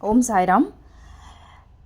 ஓம் சாய்ராம்.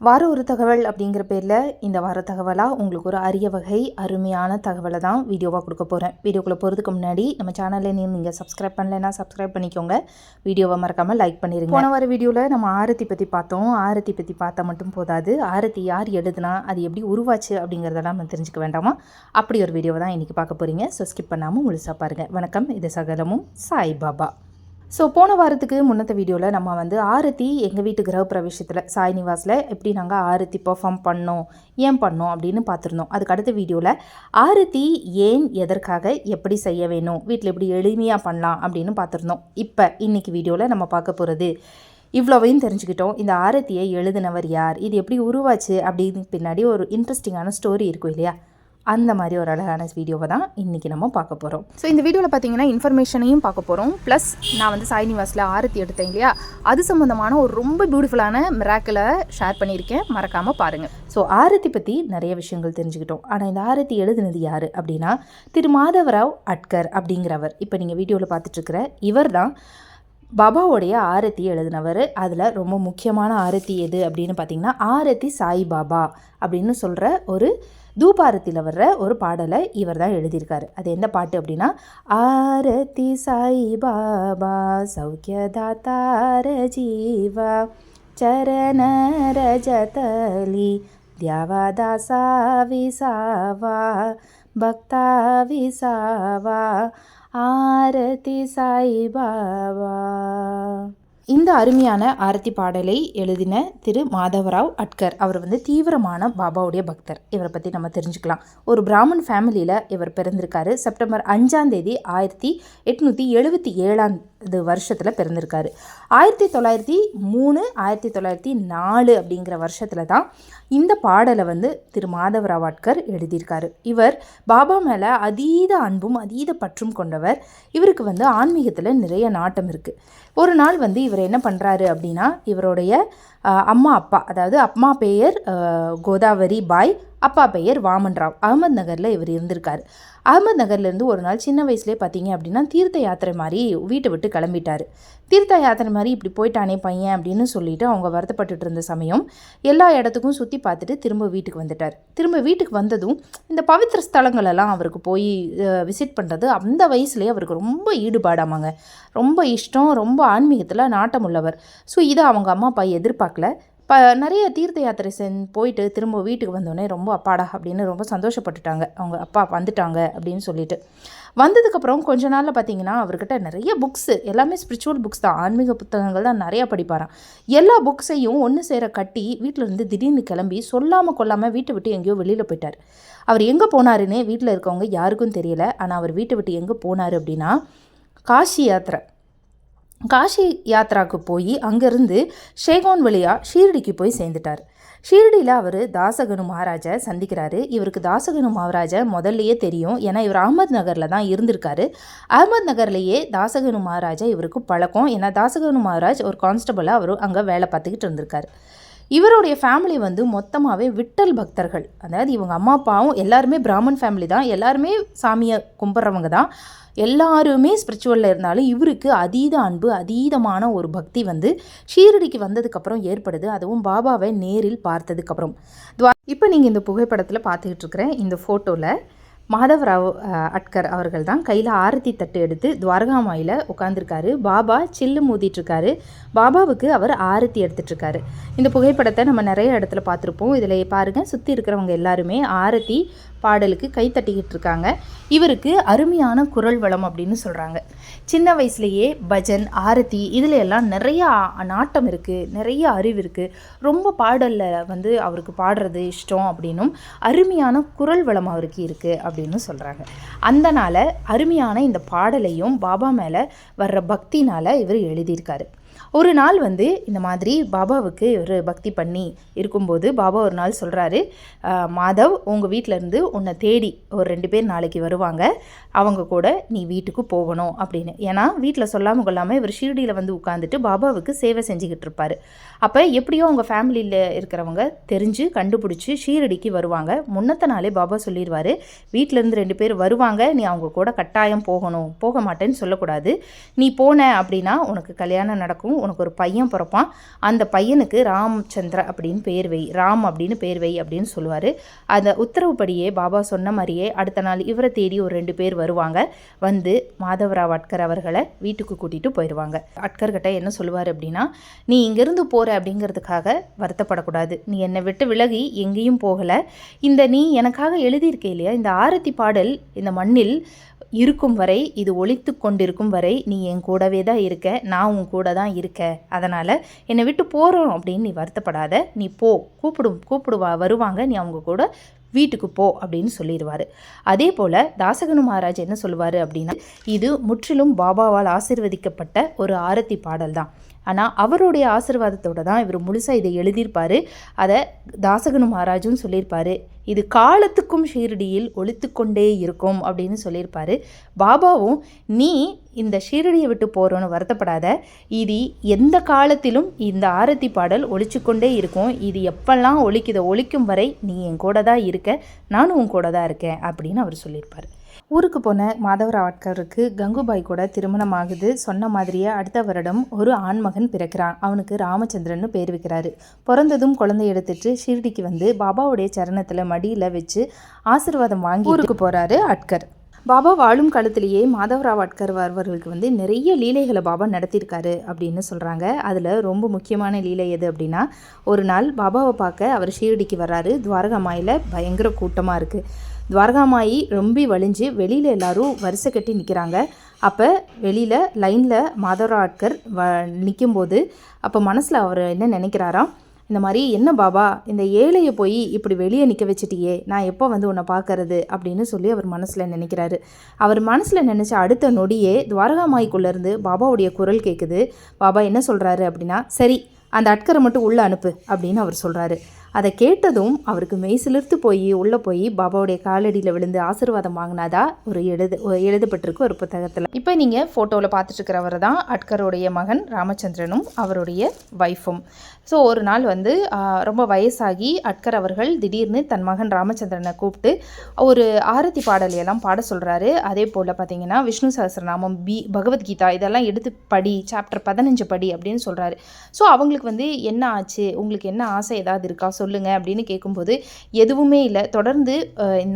வார ஒரு தகவல் அப்படிங்கிற பேரில் இந்த வார தகவலாக உங்களுக்கு ஒரு அரிய வகை அருமையான தகவலை தான் வீடியோவாக கொடுக்க போகிறேன் வீடியோக்குள்ளே போகிறதுக்கு முன்னாடி நம்ம சேனலில் நீங்கள் சப்ஸ்கிரைப் பண்ணலைன்னா சப்ஸ்கிரைப் பண்ணிக்கோங்க. வீடியோவை மறக்காமல் லைக் பண்ணிடுங்க போன வார வீடியோவில் நம்ம ஆரத்தி பற்றி பார்த்தோம். ஆரத்தி பற்றி பார்த்தா மட்டும் போதாது. ஆரத்தி யார் எழுதுனா அது எப்படி உருவாச்சு அப்படிங்கிறதெல்லாம் நம்ம தெரிஞ்சுக்க வேண்டாமா? அப்படி ஒரு வீடியோவை தான் இன்றைக்கி பார்க்க போகிறீங்க ஸோ ஸ்கிப் பண்ணாமல் முழுசாக பாருங்கள் வணக்கம். இது சகலமும் சாய் பாபா ஸோ போன வாரத்துக்கு முன்னத்த வீடியோவில் நம்ம வந்து ஆரத்தி எங்கள் வீட்டு கிரக பிரவேசத்தில் சாய் நிவாஸில் எப்படி நாங்கள் ஆரத்தி பெர்ஃபார்ம் பண்ணோம் ஏன் பண்ணோம் அப்படின்னு பார்த்துருந்தோம். அதுக்கு அடுத்த வீடியோவில் ஆரத்தி ஏன் எதற்காக எப்படி செய்ய வேணும் வீட்டில் எப்படி எளிமையாக பண்ணலாம் அப்படின்னு பார்த்துருந்தோம். இப்போ இன்றைக்கி வீடியோவில் நம்ம பார்க்க போகிறது இவ்வளோவையும் தெரிஞ்சுக்கிட்டோம். இந்த ஆரத்தியை எழுதினவர் யார் இது எப்படி உருவாச்சு அப்படின்னு பின்னாடி ஒரு இன்ட்ரெஸ்டிங்கான ஸ்டோரி இருக்கும் இல்லையா? அந்த மாதிரி ஒரு அழகான வீடியோவை தான் இன்றைக்கி நம்ம பார்க்க போகிறோம் ஸோ இந்த வீடியோவில் பார்த்தீங்கன்னா இன்ஃபர்மேஷனையும் பார்க்க போகிறோம் ப்ளஸ் நான் வந்து சாய் நிவாஸில் ஆரத்தி எடுத்தேன் இல்லையா? அது சம்மந்தமான ஒரு ரொம்ப பியூட்டிஃபுல்லான மிராக்கிளை ஷேர் பண்ணியிருக்கேன். மறக்காமல் பாருங்கள் ஸோ ஆரத்தி பற்றி நிறைய விஷயங்கள் தெரிஞ்சுக்கிட்டோம். ஆனால் இந்த ஆரத்தி எழுதுனது யார் அப்படின்னா திரு மாதவராவ் அட்கர் அப்படிங்கிறவர். இப்போ நீங்கள் வீடியோவில் பார்த்துட்ருக்கிற இவர் தான் பாபாவுடைய ஆரத்தி எழுதினவர். அதில் ரொம்ப முக்கியமான ஆரத்தி எது அப்படின்னு பார்த்தீங்கன்னா ஆரத்தி சாய் பாபா அப்படின்னு சொல்கிற ஒரு தூபாரத்தில் வர்ற ஒரு பாடலை இவர் தான் எழுதியிருக்காரு. அது எந்த பாட்டு அப்படின்னா ஆரதி சாய் பாபா சௌக்கியதாத்தார ஜீவா சரண ரஜதலி தியாவாதாசா விசாவா பக்தா விசாவா ஆரதி சாய் பாபா இந்த அருமையான ஆரத்தி பாடலை எழுதின திரு மாதவராவ் அட்கர் அவர் வந்து தீவிரமான பாபாவுடைய பக்தர். இவரை பற்றி நம்ம தெரிஞ்சுக்கலாம். ஒரு பிராமன் ஃபேமிலியில் இவர் பிறந்திருக்காரு. செப்டம்பர் அஞ்சாம் தேதி ஆயிரத்தி எட்நூற்றி எழுபத்தி ஏழாம் வருஷத்தில் பிறந்திருக்காரு. ஆயிரத்தி தொள்ளாயிரத்தி மூணு ஆயிரத்தி தொள்ளாயிரத்தி நாலு அப்படிங்கிற வருஷத்தில் தான் இந்த பாடலை வந்து திரு மாதவராவ் அட்கர் எழுதியிருக்காரு. இவர் பாபா மேலே அதீத அன்பும் அதீத பற்றும் கொண்டவர். இவருக்கு வந்து ஆன்மீகத்தில் நிறைய நாட்டம் இருக்குது ஒரு நாள் வந்து இவர் என்ன பண்ணுறாரு அப்படின்னா இவருடைய அம்மா அப்பா அதாவது அம்மா பெயர் கோதாவரி பாய் அப்பா பெயர் வாமன் ராவ். அகமது நகரில் இவர் இருந்திருக்கார். அகமது நகர்லேருந்து ஒரு நாள் சின்ன வயசுலேயே பார்த்தீங்க அப்படின்னா தீர்த்த யாத்திரை மாதிரி வீட்டை விட்டு கிளம்பிட்டார். தீர்த்த யாத்திரை மாதிரி இப்படி போயிட்டானே பையன் அப்படின்னு சொல்லிட்டு அவங்க வருத்தப்பட்டுட்டு இருந்த சமயம் எல்லா இடத்துக்கும் சுற்றி பார்த்துட்டு திரும்ப வீட்டுக்கு வந்துட்டார். திரும்ப வீட்டுக்கு வந்ததும் இந்த பவித்திர ஸ்தலங்களெல்லாம் அவருக்கு போய் விசிட் பண்ணுறது அந்த வயசுலேயே அவருக்கு ரொம்ப ஈடுபாடாமாங்க. ரொம்ப இஷ்டம் ரொம்ப ஆன்மீகத்தில் நாட்டம் உள்ளவர் ஸோ இதை அவங்க அம்மா அப்பா எதிர்பார்க்கல. ப நிறைய தீர்த்த யாத்திரை செஞ் போயிட்டு திரும்ப வீட்டுக்கு வந்தோடனே ரொம்ப அப்பாடா அப்படின்னு ரொம்ப சந்தோஷப்பட்டுட்டாங்க. அவங்க அப்பா வந்துட்டாங்க அப்படின்னு சொல்லிட்டு. வந்ததுக்கப்புறம் கொஞ்ச நாளில் பார்த்தீங்கன்னா அவர்கிட்ட நிறைய புக்ஸு எல்லாமே ஸ்பிரிச்சுவல் புக்ஸ் தான். ஆன்மீக புத்தகங்கள் தான் நிறையா படிப்பாராம். எல்லா புக்ஸையும் ஒன்று சேர கட்டி வீட்டில் இருந்து திடீர்னு கிளம்பி சொல்லாமல் கொள்ளாமல் வீட்டை விட்டு எங்கேயோ வெளியில் போயிட்டார். அவர் எங்கே போனாருன்னு வீட்டில் இருக்கவங்க யாருக்கும் தெரியல. ஆனால் அவர் வீட்டை விட்டு எங்கே போனார் அப்படின்னா காஷி யாத்திரை. காஷி யாத்ராக்கு போய் அங்கேருந்து ஷேகோன் வழியாக ஷீரடிக்கு போய் சேர்ந்துட்டார். ஷீரடியில் அவர் தாசகனு மகாராஜை சந்திக்கிறாரு. இவருக்கு தாசகனு மகாராஜை முதல்லையே தெரியும். ஏன்னா இவர் அகமது நகரில் தான் இருந்திருக்காரு. அகமது நகர்லேயே தாசகனு மகாராஜா இவருக்கு பழக்கம். ஏன்னா தாசகனு மகாராஜ் ஒரு கான்ஸ்டபிளாக அவர் அங்கே வேலை பார்த்துக்கிட்டு இருந்திருக்காரு. இவருடைய ஃபேமிலி வந்து மொத்தமாகவே விட்டல் பக்தர்கள். அதாவது இவங்க அம்மா அப்பாவும் எல்லாருமே பிராமன் ஃபேமிலி தான். எல்லாருமே சாமியை கும்பிட்றவங்க தான். எல்லாருமே ஸ்பிரிச்சுவலில் இருந்தாலும் இவருக்கு அதீத அன்பு அதீதமான ஒரு பக்தி வந்து ஷீரடிக்கு வந்ததுக்கப்புறம் ஏற்படுது. அதுவும் பாபாவை நேரில் பார்த்ததுக்கப்புறம். இப்போ நீங்கள் இந்த புகைப்படத்தில் பார்த்துக்கிட்டு இருக்கிற இந்த ஃபோட்டோவில் மாதவராவ் அட்கர் அவர்கள் தான் கையில் ஆரத்தி தட்டு எடுத்து துவாரகாமாயில் உட்காந்துருக்காரு பாபா சில்லு மூதிட்டுருக்காரு பாபாவுக்கு அவர் ஆரத்தி எடுத்துட்ருக்காரு. இந்த புகைப்படத்தை நம்ம நிறைய இடத்துல பார்த்துருப்போம். இதில் பாருங்கள் சுற்றி இருக்கிறவங்க எல்லாருமே ஆரத்தி பாடலுக்கு கை தட்டிக்கிட்டு இருக்காங்க. இவருக்கு அருமையான குரல் வளம் அப்படின்னு சொல்கிறாங்க சின்ன வயசுலேயே பஜன் ஆரத்தி இதில் எல்லாம் நிறையா நாட்டம் இருக்குது நிறைய அறிவு இருக்குது ரொம்ப பாடலில் வந்து அவருக்கு பாடுறது இஷ்டம் அப்படின்னும் அருமையான குரல் வளம் அவருக்கு இருக்குது அப்படின்னு சொல்கிறாங்க அந்தனால் அருமையான இந்த பாடலையும் பாபா மேலே வர்ற பக்தினால் இவர் எழுதியிருக்காரு. ஒரு நாள் வந்து இந்த மாதிரி பாபாவுக்கு ஒரு பக்தி பண்ணி இருக்கும்போது பாபா ஒரு நாள் சொல்கிறாரு மாதவ் உங்கள் வீட்டிலேருந்து உன்னை தேடி ஒரு ரெண்டு பேர் நாளைக்கு வருவாங்க. அவங்க கூட நீ வீட்டுக்கு போகணும் அப்படின்னு. ஏன்னா வீட்டில் சொல்லாமல் கொள்ளாமல் இவர் ஷீரடியில் வந்து உட்காந்துட்டு பாபாவுக்கு சேவை செஞ்சுக்கிட்டு இருப்பார். அப்போ எப்படியோ உங்கள் ஃபேமிலியில் இருக்கிறவங்க தெரிஞ்சு கண்டுபிடிச்சி ஷீரடிக்கு வருவாங்க. முன்னத்த நாளே பாபா சொல்லிடுவார் வீட்டிலேருந்து ரெண்டு பேர் வருவாங்க. நீ அவங்க கூட கட்டாயம் போகணும். போக மாட்டேன்னு சொல்லக்கூடாது. நீ போன அப்படின்னா உனக்கு கல்யாணம் நடக்கும். உனக்கு ஒரு பையன் பிறப்பான். அந்த பையனுக்கு ராம்சந்திர அப்படின்னு பேர் வை. ராம் அப்படின்னு பேர் வை அப்படின்னு சொல்லுவார். அந்த உத்தரவுப்படியே பாபா சொன்ன மாதிரியே அடுத்த நாள் இவரை தேடி ஒரு ரெண்டு பேர் வருவாங்க. வந்து மாதவராவ் அட்கர் அவர்களை வீட்டுக்கு கூட்டிகிட்டு போயிடுவாங்க அட்கர்கிட்ட என்ன சொல்லுவார் அப்படின்னா நீ இங்கேருந்து போகிற அப்படிங்கிறதுக்காக வருத்தப்படக்கூடாது. நீ என்னை விட்டு விலகி எங்கேயும் போகலை. இந்த நீ எனக்காக எழுதியிருக்க இல்லையா? இந்த ஆரத்தி பாடல் இந்த மண்ணில் இருக்கும் வரை இது ஒழித்து கொண்டிருக்கும் வரை நீ என் கூடவே தான் இருக்க நான் உன் கூட தான் இருக்க. அதனால் என்னை விட்டு போகிறோம் அப்படின்னு நீ வருத்தப்படாத. நீ போ கூப்பிடும் கூப்பிடுவா வருவாங்க. நீ அவங்க கூட வீட்டுக்கு போ அப்படின்னு சொல்லிடுவார். அதே போல் தாசகனு மகாராஜ் என்ன சொல்லுவார் அப்படின்னா இது முற்றிலும் பாபாவால் ஆசிர்வதிக்கப்பட்ட ஒரு ஆரத்தி பாடல் தான். ஆனால் அவருடைய ஆசிர்வாதத்தோடு தான் இவர் முழுசாக இதை எழுதியிருப்பார். அதை தாசகனு மகாராஜும் சொல்லியிருப்பார். இது காலத்துக்கும் ஷீரடியில் ஒழித்து கொண்டே இருக்கும் அப்படின்னு சொல்லியிருப்பார். பாபாவும் நீ இந்த ஷீரடியை விட்டு போகிறோன்னு வருத்தப்படாத. இது எந்த காலத்திலும் இந்த ஆரத்தி பாடல் ஒழிச்சுக்கொண்டே இருக்கும். இது எப்பெல்லாம் ஒழிக்குதோ ஒழிக்கும் வரை நீ என் கூட தான் இருக்க. நானும் உன் கூட தான் இருக்கேன். அப்படின்னு அவர் சொல்லியிருப்பார். ஊருக்கு போன மாதவராவ் ஆட்கருக்கு கங்குபாய் கூட திருமணம் ஆகுது. சொன்ன மாதிரியே அடுத்த வருடம் ஒரு ஆண்மகன் பிறக்கிறான். அவனுக்கு ராமச்சந்திரன் பேர் வைக்கிறாரு. பிறந்ததும் குழந்தை எடுத்துட்டு ஷீரடிக்கு வந்து பாபாவுடைய சரணத்தில் மடியில் வச்சு ஆசீர்வாதம் வாங்கி ஊருக்கு போகிறாரு அட்கர். பாபா வாழும் காலத்திலேயே மாதவராவ் அட்கர் அவர்களுக்கு வந்து நிறைய லீலைகளை பாபா நடத்தியிருக்காரு அப்படின்னு சொல்கிறாங்க அதில் ரொம்ப முக்கியமான லீலை எது அப்படின்னா ஒரு நாள் பாபாவை பார்க்க அவர் ஷீரடிக்கு வர்றாரு. துவாரகாமாயில் பயங்கர கூட்டமாக இருக்குது துவாரகாமாயி ரொம்ப வலிஞ்சு வெளியில் எல்லாரும் வரிசை கட்டி நிற்கிறாங்க அப்போ வெளியில் லைனில் மாதவராவ் அட்கர் வ நிற்கும்போது அப்போ மனசில் அவர் என்ன நினைக்கிறாராம்? இந்த மாதிரி என்ன பாபா இந்த ஏழையை போய் இப்படி வெளியே நிற்க வச்சிட்டியே நான் எப்போ வந்து உன்னை பார்க்கறது? அப்படின்னு சொல்லி அவர் மனசில் நினைக்கிறாரு. அவர் மனசில் நினச்ச அடுத்த நொடியே துவாரகாமாய்க்குள்ளேருந்து பாபாவுடைய குரல் கேட்குது பாபா என்ன சொல்கிறாரு அப்படின்னா சரி அந்த அட்கரை மட்டும் உள்ளே அனுப்பு அப்படின்னு அவர் சொல்கிறாரு அதை கேட்டதும் அவருக்கு மெய் சிலிர்த்து போய் உள்ளே போய் பாபாவுடைய காலடியில் விழுந்து ஆசீர்வாதம் வாங்கினாதா ஒரு எழுது எழுதப்பட்டிருக்கு ஒரு புத்தகத்தில். இப்போ நீங்கள் ஃபோட்டோவில் பார்த்துட்டு இருக்கிறவர் தான் அட்கருடைய மகன் ராமச்சந்திரனும் அவருடைய ஒய்ஃபும் ஸோ ஒரு நாள் வந்து ரொம்ப வயசாகி அட்கர் அவர்கள் திடீர்னு தன் மகன் ராமச்சந்திரனை கூப்பிட்டு ஒரு ஆரத்தி பாடலையெல்லாம் பாட சொல்கிறாரு அதே போல் பார்த்தீங்கன்னா விஷ்ணு சஹஸ்ரநாமம் பி பகவத்கீதா இதெல்லாம் எடுத்து படி சாப்டர் பதினஞ்சு படி அப்படின்னு சொல்கிறாரு ஸோ அவங்களுக்கு வந்து என்ன ஆச்சு? உங்களுக்கு என்ன ஆசை ஏதாவது இருக்கா? சொல்லுங்கள் அப்படின்னு கேட்கும்போது எதுவுமே இல்லை. தொடர்ந்து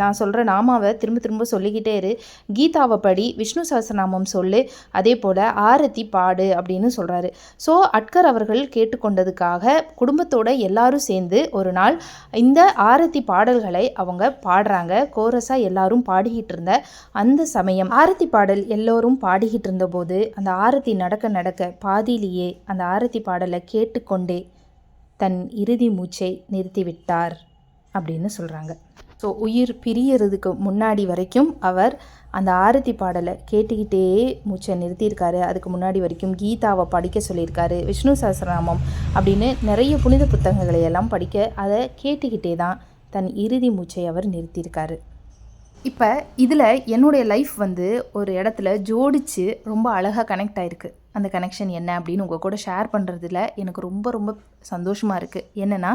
நான் சொல்கிற நாமாவை திரும்ப திரும்ப சொல்லிக்கிட்டே இரு. கீதாவை படி விஷ்ணு சஹஸ்ரநாமம் சொல்லு. அதே போல் ஆரத்தி பாடு அப்படின்னு சொல்கிறாரு ஸோ அட்கர் அவர்கள் கேட்டுக்கொண்டதுக்காக குடும்பத்தோட எல்லாரும் சேர்ந்து ஒரு நாள் இந்த ஆரத்தி பாடல்களை அவங்க பாடுறாங்க. கோரஸாக எல்லாரும் பாடிக்கிட்டு இருந்த அந்த சமயம் ஆரத்தி பாடல் எல்லோரும் பாடிக்கிட்டு இருந்தபோது அந்த ஆரத்தி நடக்க நடக்க பாதியிலேயே அந்த ஆரத்தி பாடலை கேட்டுக்கொண்டே தன் இறுதி மூச்சை நிறுத்திவிட்டார் அப்படின்னு சொல்கிறாங்க ஸோ உயிர் பிரியறதுக்கு முன்னாடி வரைக்கும் அவர் அந்த ஆரத்தி பாடலை கேட்டுக்கிட்டே மூச்சை நிறுத்தியிருக்காரு. அதுக்கு முன்னாடி வரைக்கும் கீதாவை படிக்க சொல்லியிருக்காரு. விஷ்ணு சஹசிரநாமம் அப்படின்னு நிறைய புனித புத்தகங்களை எல்லாம் படிக்க அதை கேட்டுக்கிட்டே தான் தன் இறுதி மூச்சை அவர் நிறுத்தியிருக்காரு. இப்போ இதில் என்னுடைய லைஃப் வந்து ஒரு இடத்துல ஜோடிச்சு ரொம்ப அழகாக கனெக்ட் ஆகிருக்கு அந்த கனெக்ஷன் என்ன அப்படின்னு உங்கள் கூட ஷேர் பண்ணுறதுல எனக்கு ரொம்ப ரொம்ப சந்தோஷமாக இருக்குது என்னென்னா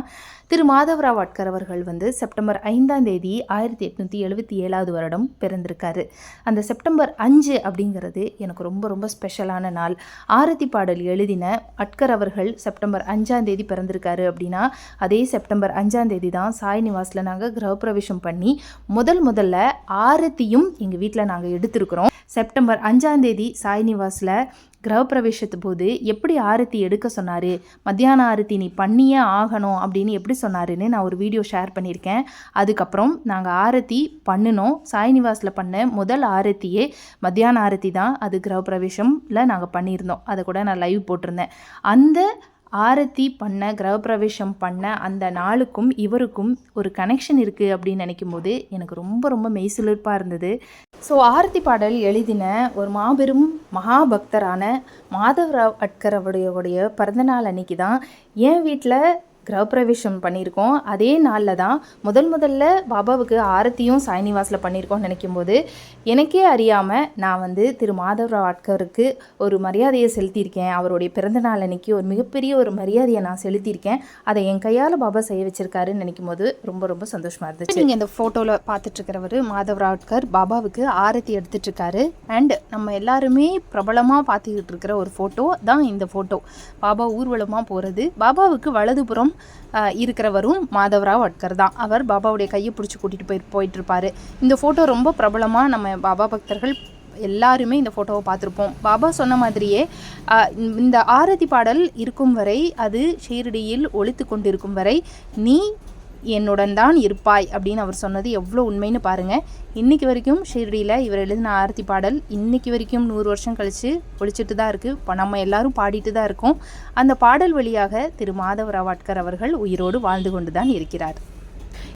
திரு மாதவராவ் அட்கர் அவர்கள் வந்து செப்டம்பர் ஐந்தாம் தேதி ஆயிரத்தி எட்நூற்றி எழுபத்தி ஏழாவது வருடம் பிறந்திருக்காரு. அந்த செப்டம்பர் அஞ்சு அப்படிங்கிறது எனக்கு ரொம்ப ரொம்ப ஸ்பெஷலான நாள். ஆரத்தி பாடல் எழுதின அட்கர் அவர்கள் செப்டம்பர் அஞ்சாம் தேதி பிறந்திருக்காரு அப்படின்னா அதே செப்டம்பர் அஞ்சாம் தேதி தான் சாய் நிவாஸில் நாங்கள் கிரகப்பிரவேசம் பண்ணி முதல் முதல்ல ஆரத்தியும் எங்கள் வீட்டில் நாங்கள் எடுத்திருக்கிறோம். செப்டம்பர் அஞ்சாம் தேதி சாய் நிவாஸில் கிரகப்பிரவேசத்து போது எப்படி ஆரத்தி எடுக்க சொன்னார்? மத்தியான ஆரத்தி நீ பண்ணியே ஆகணும் அப்படின்னு எப்படி சொன்னாருன்னு நான் ஒரு வீடியோ ஷேர் பண்ணியிருக்கேன். அதுக்கப்புறம் நாங்கள் ஆரத்தி பண்ணினோம். சாய்நிவாஸில் பண்ண முதல் ஆரத்தியே மத்தியான ஆரத்தி தான். அது கிரகப்பிரவேசமில் நாங்கள் பண்ணியிருந்தோம். அதை கூட நான் லைவ் போட்டிருந்தேன். அந்த ஆரத்தி பண்ண கிரகப்பிரவேசம் பண்ண அந்த நாளுக்கும் இவருக்கும் ஒரு கனெக்ஷன் இருக்குது அப்படின்னு நினைக்கும் போது எனக்கு ரொம்ப ரொம்ப மெய்சிலிர்ப்பாக இருந்தது. ஸோ ஆரத்தி பாடல் எழுதின ஒரு மாபெரும் மகாபக்தரான மாதவராவ் அட்கர் அவருடைய பிறந்தநாள் அன்னைக்கு தான் என் வீட்டில் கிரகப்பிரவேசம் பண்ணியிருக்கோம். அதே நாளில் தான் முதல் முதல்ல பாபாவுக்கு ஆரத்தியும் சாய்னிவாஸில் பண்ணியிருக்கோம்னு நினைக்கும் போது எனக்கே அறியாமல் நான் வந்து திரு மாதவராவ் ஆட்கருக்கு ஒரு மரியாதையை செலுத்தியிருக்கேன். அவருடைய பிறந்தநாள் அன்னைக்கு ஒரு மிகப்பெரிய ஒரு மரியாதையை நான் செலுத்தியிருக்கேன். அதை என் கையால் பாபா செய்ய வச்சிருக்காருன்னு நினைக்கும் போது ரொம்ப ரொம்ப சந்தோஷமாக இருந்துச்சு. நீங்கள் இந்த ஃபோட்டோவில் பார்த்துட்ருக்கிறவர் மாதவராவ் அட்கர் பாபாவுக்கு ஆரத்தி எடுத்துட்ருக்காரு. அண்ட் நம்ம எல்லாருமே பிரபலமாக பார்த்துக்கிட்டு இருக்கிற ஒரு ஃபோட்டோ தான் இந்த ஃபோட்டோ பாபா ஊர்வலமாக போகிறது பாபாவுக்கு வலதுபுறம் ஆஹ், இருக்கிறவரும் மாதவராவ் அட்கர் தான். அவர் பாபாவுடைய கையை பிடிச்சி கூட்டிகிட்டு போய் போயிட்டுருப்பாரு. இந்த ஃபோட்டோ ரொம்ப பிரபலமாக நம்ம பாபா பக்தர்கள் எல்லாருமே இந்த ஃபோட்டோவை பார்த்துருப்போம். பாபா சொன்ன மாதிரியே இந்த ஆரதி பாடல் இருக்கும் வரை அது ஷீரடியில் ஒழித்து கொண்டிருக்கும் வரை நீ என்னுடன் தான் இருப்பாய் அப்படின்னு அவர் சொன்னது எவ்வளோ உண்மைன்னு பாருங்கள் இன்னைக்கு வரைக்கும் ஷிரடியில் இவர் எழுதின ஆரத்தி பாடல் இன்றைக்கி வரைக்கும் நூறு வருஷம் கழித்து ஒழிச்சிட்டு தான் இருக்குது இப்போ நம்ம எல்லாரும் பாடிட்டு தான் இருக்கோம். அந்த பாடல் வழியாக திரு மாதவ ராவாட்கர் அவர்கள் உயிரோடு வாழ்ந்து கொண்டு தான் இருக்கிறார்.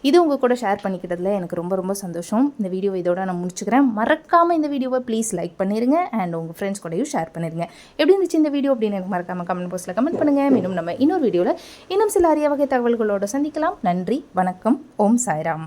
இது உங்கள் கூட ஷேர் பண்ணிக்கிட்டதில் எனக்கு ரொம்ப ரொம்ப சந்தோஷம். இந்த வீடியோ இதோட நான் முடிச்சுக்கிறேன். மறக்காமல் இந்த வீடியோவை ப்ளீஸ் லைக் பண்ணிடுங்க அண்ட் உங்கள் ஃப்ரெண்ட்ஸ் கூடயும் ஷேர் பண்ணிடுங்க எப்படி இருந்துச்சு இந்த வீடியோ அப்படின்னு எனக்கு மறக்காமல் கமெண்ட் பாக்ஸில் கமெண்ட் பண்ணுங்கள் மீண்டும் நம்ம இன்னொரு வீடியோவில் இன்னும் சில அரிய வகை தகவல்களோடு சந்திக்கலாம். நன்றி வணக்கம். ஓம் சாய்ராம்.